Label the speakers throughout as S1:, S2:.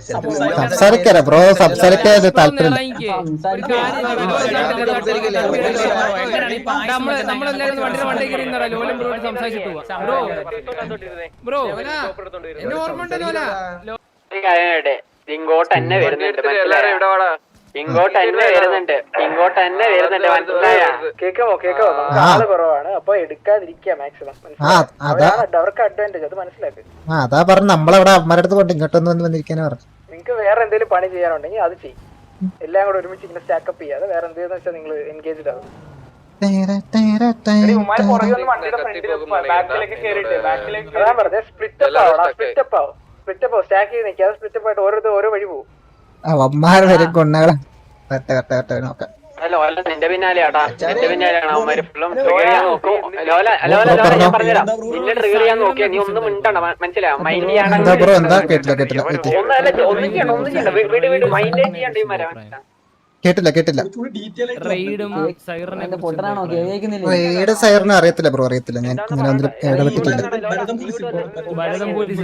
S1: സംസാരിക്കാരാ bro സംസാരിക്കാൻ
S2: താല്പര്യം. ഇങ്ങോട്ട് തന്നെ വരുന്നുണ്ട്. മനസ്സിലായോ? ഇങ്ങോട്ട് തന്നെ വരുന്നുണ്ട്. ഇങ്ങോട്ട് തന്നെ വരുന്നുണ്ട് മനസ്സിലായ?
S3: നമുക്ക്
S1: ആ.
S3: ആൾ കുറവാണ്. അപ്പൊ എടുക്കാതിരിക്കുക മാക്സിമം അവർക്ക് അഡ്വാന്റേജ് അത് മനസ്സിലാക്ക്.
S1: ആ അതാ പറഞ്ഞു നമ്മളവിടെ അമ്മയുടെ അടുത്ത് കൊണ്ട് ഇങ്ങോട്ടൊന്ന് വന്ന് വന്നിരിക്കാനാ പറഞ്ഞു
S3: നിങ്ങൾക്ക് വേറെ എന്തെങ്കിലും പണി ചെയ്യാനുണ്ടെങ്കിൽ അത് ചെയ്യും. എല്ലാം കൂടെ ഒരുമിച്ച് ഇങ്ങനെ സ്റ്റാക്കപ്പ് ചെയ്യാതെ വേറെ എന്തെന്ന് വെച്ചാൽ നിങ്ങൾ എൻഗേജ്ഡ് ആവും. സ്പ്ലിറ്റപ്പ് പറഞ്ഞത്. സ്പ്ലിറ്റ് അപ്പ് ആവണം സ്പ്ലിറ്റ് അപ്പ് ആവും. സ്പ്ലിറ്റ് അപ്പ് ആവും. സ്റ്റാക്ക് ചെയ്ത് നിൽക്കാതെ സ്പ്ലിറ്റ് അപ്പ് ആയിട്ട് ഓരോ ഓരോ വഴി പോകും
S1: അവന്മാര് വരും കറക്റ്റ് കറക്റ്റ് കറക്റ്റ് നോക്കാം.
S2: ലോല നിന്റെ പിന്നാലെയാട്ടാ നിന്റെ പിന്നാലെയാണ് അവന്മാര് ഫുള്ളും ട്രിഗർ ചെയ്യാൻ നോക്കും. ലോല ലോല ലോല ഞാൻ പറഞ്ഞുതരാം. നിന്നെ ട്രിഗർ ചെയ്യാൻ നോക്കിയാ നീ ഒന്നും മിണ്ടണ്ട. മനസ്സിലായോ? മൈൻഡ് ചെയ്യാണ്ട് ഒന്നല്ല ഒന്നും ചെയ്യണ്ട ഒന്നും ചെയ്യണ്ട വീ- വീട് വീട് മൈൻഡേ ചെയ്യണ്ട ഈ മരം
S1: കേട്ടില്ല കേട്ടില്ല
S4: റെയ്ഡ് സൈറിനെ
S1: അറിയത്തില്ല ബ്രോ അറിയത്തില്ല ഞാൻ ഇടപെട്ടിട്ടില്ല
S4: പോലീസ്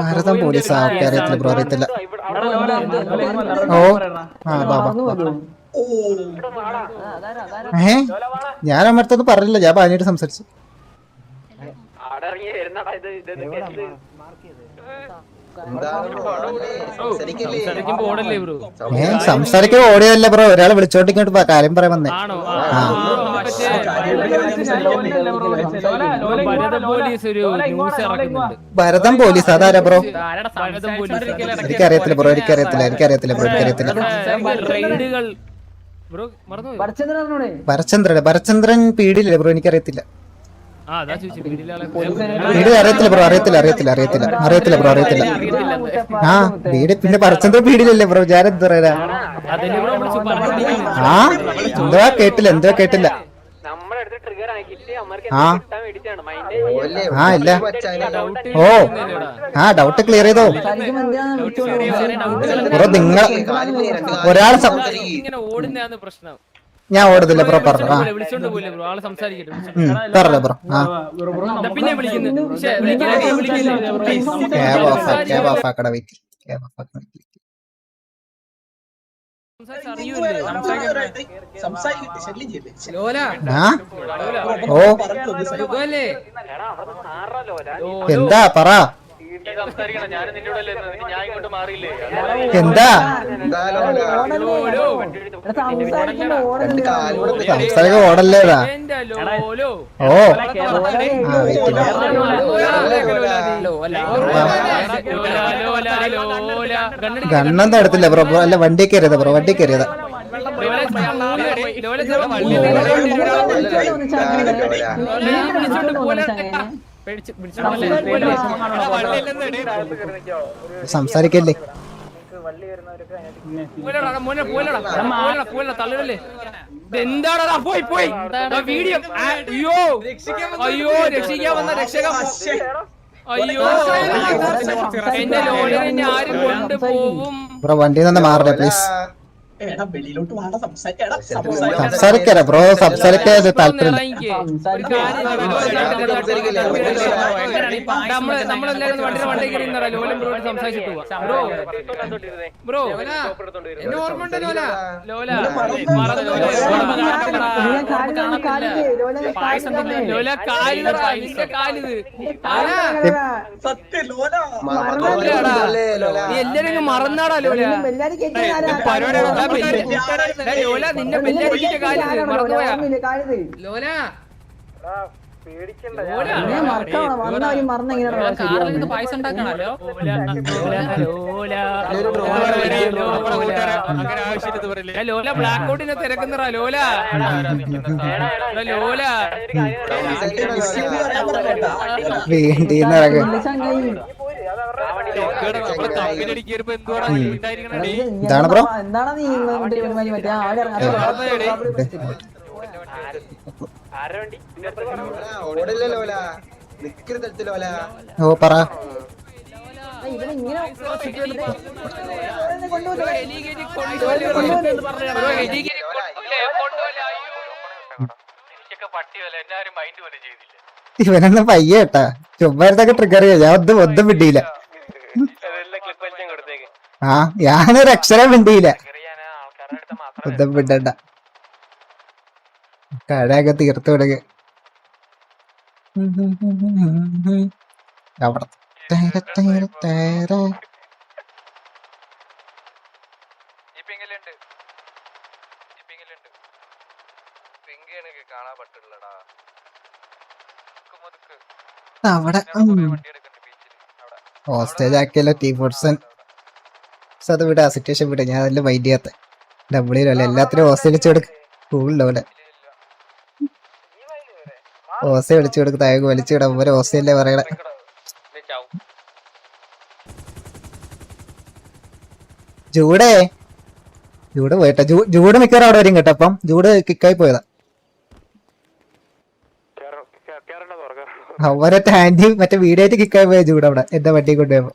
S1: ഭാരതം പോലീസ് ആ ഓക്കെ അറിയത്തില്ല ബ്രോ അറിയത്തില്ല ഓ ആ ബാബാ ഏ ഞാൻ അമ്മടുത്തൊന്നും പറഞ്ഞില്ല ഞാൻ പറഞ്ഞിട്ട് സംസാരിച്ചു
S2: അവിടെ
S4: ഓഡിയോ ഓടല്ലേ ബ്രോ?
S1: ഒരാൾ സംസാരിക്കാൻ ഓടിയതല്ല ബ്രോ. ഒരാളെ വിളിച്ചോണ്ട് ഇങ്ങോട്ട് കാര്യം പറയാൻ വന്നേ.
S4: ഭരതം പോലീസ്
S1: അതാരാ ബ്രോ? എനിക്കറിയത്തില്ല ബ്രോ എനിക്കറിയത്തില്ല എനിക്കറിയത്തില്ല. ബ്രോ എനിക്കറിയത്തില്ല. ഭരചന്ദ്രൻ ഭരചന്ദ്രൻ പീഡിയില്ലേ ബ്രോ എനിക്കറിയത്തില്ല. വീട് അറിയത്തില്ല ബ്രോ അറിയത്തില്ല അറിയത്തില്ല അറിയത്തില്ല അറിയത്തില്ല ബ്രോ അറിയത്തില്ല ആ വീട് പിന്നെ ഭരചന്ദ്രൻ പീഡിയിലല്ലേ ബ്രോ ഞാൻ എന്താ പറയാ ആ എന്തുവാ കേട്ടില്ല എന്തുവാ കേട്ടില്ല ആ. ആ ഇല്ല ഓ ആ ഡൗട്ട് ക്ലിയർ ചെയ്തോ ബ്രോ നിങ്ങൾ ഒരാൾ
S4: പ്രശ്നം
S1: ഞാൻ ഓടത്തില്ല ബ്രോ പറഞ്ഞു. ആ.
S4: വിളിച്ചോണ്ട് പോലെ ബ്രോ? ആളെ സംസാരിക്കട്ടെ
S1: ഉം, ബ്രോ. ആ.
S4: ദാ പിന്നെ വിളിക്കുന്നു. ശ്ശെ, വിളിക്കില്ല, വിളിക്കില്ല. Please.
S1: Cab off cab off ആക്കട wait cab off ആക്കട
S4: സംസാരിച്ച് അറിയൂലേ? ലോല,
S1: ആ? ഓ.
S4: സുഖമല്ലേ?
S1: എന്താ പറ. എന്താ?
S4: എന്റെ ലോലോ.
S1: ഓ. ഗണ്ണൊന്നും എടുത്തില്ല ബ്രോ. അല്ല വണ്ടി കയറിയതാ ബ്രോ. വണ്ടി കയറിയതാ.
S4: ലോല,
S1: സംസാരിക്കല്ലേ?
S4: തള്ളലല്ലേ? പോയി പോയി. വീഡിയോ അയ്യോ. അയ്യോ രക്ഷിക്കാൻ വന്ന രക്ഷക അയ്യോ. എന്റെ ലോലിനെ ആരും കൊണ്ടുപോകും.
S1: വണ്ടിയിൽ നിന്ന് മാറണേ പ്ലീസ് സംസാരിക്കാരാ ബ്രോ സംസാരിക്കാൻ
S4: താല്പര്യം നമ്മളെല്ലാരും വണ്ടിയുടെ വണ്ടി കയറി ഇരുന്നടാ ലോലം ബ്രോട് സംസാരിച്ചിട്ട് പോവാ ബ്രോ ബ്രോ എന്നെ ഓർമ്മ ഉണ്ടല്ലോ ലോല ലോല ലോല കാലിത് നീ എല്ലാരും മറന്നാടാ ലോല പരിപാടി ലോല നിന്നെ മറന്നുപോയാ ലോല ലോല പായസം ഉണ്ടാക്കണല്ലോ ലോല ബ്ലാക്ക് ഔട്ടിനെ തിരക്കുന്നറ ലോല ലോല
S1: വേണ്ടിന്ന് ഇതാണ് ബ്രോ
S5: എന്താണ് നീ മറ്റേ
S1: ഓ പറ. ഇവനൊന്നും പയ്യ കേട്ടാ ചുമ്മാരത്തൊക്കെ ട്രിഗർ ചെയ്യാ ഞാൻ ഒന്നും ഒന്നും വിട്ടിയില്ല ആ ഞാനൊരു അക്ഷരം മിണ്ടിയില്ല. ബുദ്ധം വിടണ്ട കഴയൊക്കെ തീർത്തു വിടുക. അവിടെ. ഹോസ്റ്റേജ് ആക്കിയല്ലോ ടീം ഫോർട്സൺ അത് വിടാ സിറ്റുവേഷൻ വിടാ. ഞാൻ അതിൽ മൈൻഡ് ചെയ്യാത്ത. ഡബ്ല്യൂലല്ല എല്ലാത്തിനും ഓസ വിളിച്ചു കൊടുക്കും. കൂടുതലോ ഓസ വിളിച്ചു കൊടുക്കും താഴെ വലിച്ചു വിടാം. ഒരു ഓസയല്ലേ പറയണേ. ജൂടെ ജൂഡ് പോയിട്ടാ. ജൂഡ് മിക്കവാറും അവിടെ വരും കേട്ടോ അപ്പം. ജൂഡ് കിക്കായി പോയതാ. അവരെ ടാൻഡി മറ്റേ വീഡിയോ ആയിട്ട് കിക്കായി പോയ ജൂഡ് അവിടെ. എന്റെ വണ്ടി കൊണ്ടുപോയപ്പോ.